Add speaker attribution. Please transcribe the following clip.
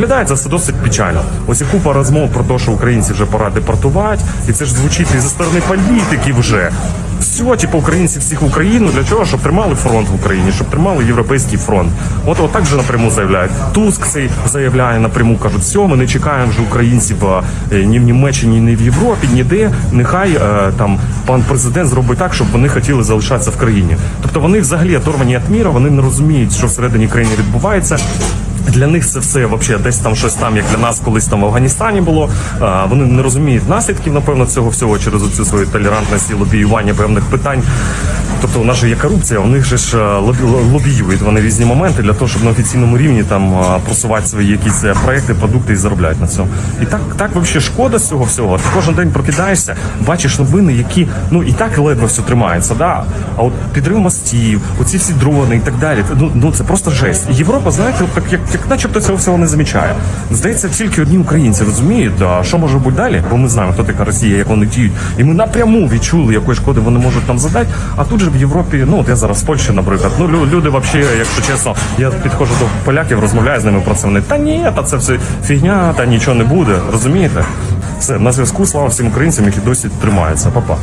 Speaker 1: виглядає це все досить печально. Ось і купа розмов про те, що українців вже пора депортувати, і це ж звучить і зі сторони політиків вже. Все, типу, українці всіх в Україну для чого? Щоб тримали фронт в Україні, щоб тримали європейський фронт. От отак же напряму заявляють. Туск цей заявляє напряму, кажуть, все, ми не чекаємо вже українців е, ні в Німеччині, ні в Європі, ніде. Нехай е, там пан президент зробить так, щоб вони хотіли залишатися в країні. Тобто вони взагалі оторвані від міра, вони не розуміють, що всередині країни відбувається. Для них це все вообще десь там щось там, як для нас колись там в Афганістані було. А, вони не розуміють наслідків, напевно, цього всього через оцю свою толерантність і лобіювання певних питань. Тобто у нас же є корупція, у них же ж е, лобі- лобіюють вони різні моменти для того, щоб на офіційному рівні там е, просувати свої якісь е, проекти, продукти і заробляти на цьому. І так, так взагалі шкода з цього всього. Ти кожен день прокидаєшся, бачиш новини, які ну і так ледве все тримається. Да? А от підрив мостів, оці всі дрони і так далі. Ну, ну це просто жесть. І Європа, знаєте, от як, як, начебто цього всього не замічає. Здається, тільки одні українці розуміють, а що може бути далі, бо ми знаємо, хто така Росія, як вони діють. І ми напряму відчули, якої шкоди вони можуть нам задати. А тут же в Європі, ну от я зараз в Польщі, наприклад, ну люди взагалі, якщо чесно, я підходжу до поляків, розмовляю з ними про це. Вони та ні, та це все фігня, та нічого не буде. Розумієте? Все на зв'язку. Слава всім українцям, які досі тримаються. Па-па.